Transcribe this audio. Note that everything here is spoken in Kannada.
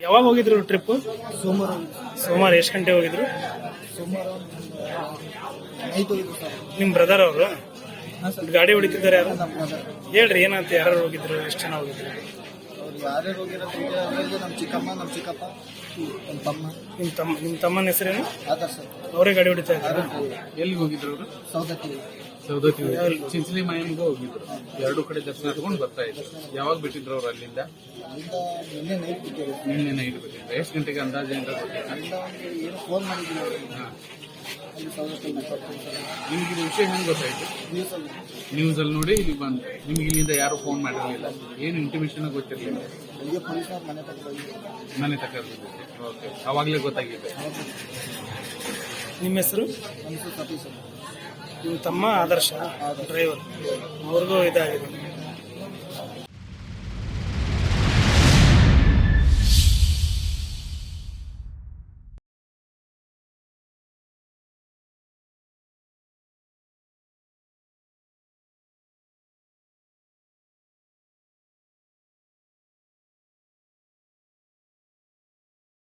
ಯಾವಾಗ ಹೋಗಿದ್ರು ಟ್ರಿಪ್ ಸೋಮವಾರ ಸೋಮವಾರ ಎಷ್ಟು ಗಂಟೆ ಹೋಗಿದ್ರು? ಸೋಮವಾರ ನೈಟ್ ಹೋಗಿದ್ದು ಸರ್ ನಿಮ್ ಬ್ರದರ್ ಅವರು ಗಾಡಿ ಹೊಡಿತಿದ್ದಾರೆ ಯಾರು? ಹೇಳ್ರಿ ಏನಂತ ಯಾರು ಹೋಗಿದ್ರು? ಎಷ್ಟು ಜನ ಹೋಗಿದ್ರು? ಯಾರ್ಯಾರು ಹೋಗಿರೋದು ಅವರಿಗೆ ನಮ್ಮ ಚಿಕ್ಕಮ್ಮ ನಮ್ಮ ಚಿಕ್ಕಪ್ಪ ನಮ್ಮ ತಮ್ಮ. ನಿಮ್ಮ ತಮ್ಮ ನಿಮ್ಮ ತಮ್ಮನ ಹೆಸರೇನು? ಆಧಾರ್ ಸರ್ ಅವರೇ ಗಾಡಿ ಹೊಡಿತಾ ಇದ್ದಾರೆ. ಎಲ್ಲಿಗೆ ಹೋಗಿದ್ರು ಅವರು? ಸೌದತ್ತಿ. ಸೌದತ್ತಿ ಚಿಂಚಲಿ ಮಾಯಮ್ಗೂ ಹೋಗಿದ್ರು. ಎರಡು ಕಡೆ ದರ್ಶನ ತಗೊಂಡು ಬರ್ತಾ ಇದ್ರು. ಯಾವಾಗ ಬಿಟ್ಟಿದ್ರು ಅವ್ರು ಅಲ್ಲಿಂದ? ಅಲ್ಲಿಂದ ನಿನ್ನೆ ನೈಟ್ ಬಿಟ್ಟಿದ್ರು. ನಿನ್ನೆ ನೈಟ್ ಬಿಟ್ಟಿದ್ರು. ಎಷ್ಟು ಗಂಟೆಗೆ ಅಂದಾಜು ಏನಾದ್ರು ಗೊತ್ತಿಲ್ಲ ಅಲ್ಲಿಂದ ಒಂದು ಏನು ಫೋನ್ ಮಾಡಿದ್ರು. ನಿಮ್ಗೆ ಇದು ವಿಷಯ ಹೆಂಗೆ ಗೊತ್ತಾಯ್ತು? ನ್ಯೂಸಲ್ಲಿ ನೋಡಿ ಇಲ್ಲಿ ಬಂದು. ನಿಮ್ಗೆ ಇಲ್ಲಿಂದ ಯಾರು ಫೋನ್ ಮಾಡಿರಲಿಲ್ಲ. ಏನು ಇಂಟಿಮೇಷನ್ ಗೊತ್ತಿರಲಿಲ್ಲ. ಮನೆ ತಕ್ಕ ಓಕೆ ಅವಾಗಲೇ ಗೊತ್ತಾಗಿದೆ. ನಿಮ್ಮ ಹೆಸರು? ನಿಮ್ಮ ತಮ್ಮ ಆದರ್ಶ ಡ್ರೈವರ್ ಅವ್ರಿಗೂ ಇದಾಗಿದೆ.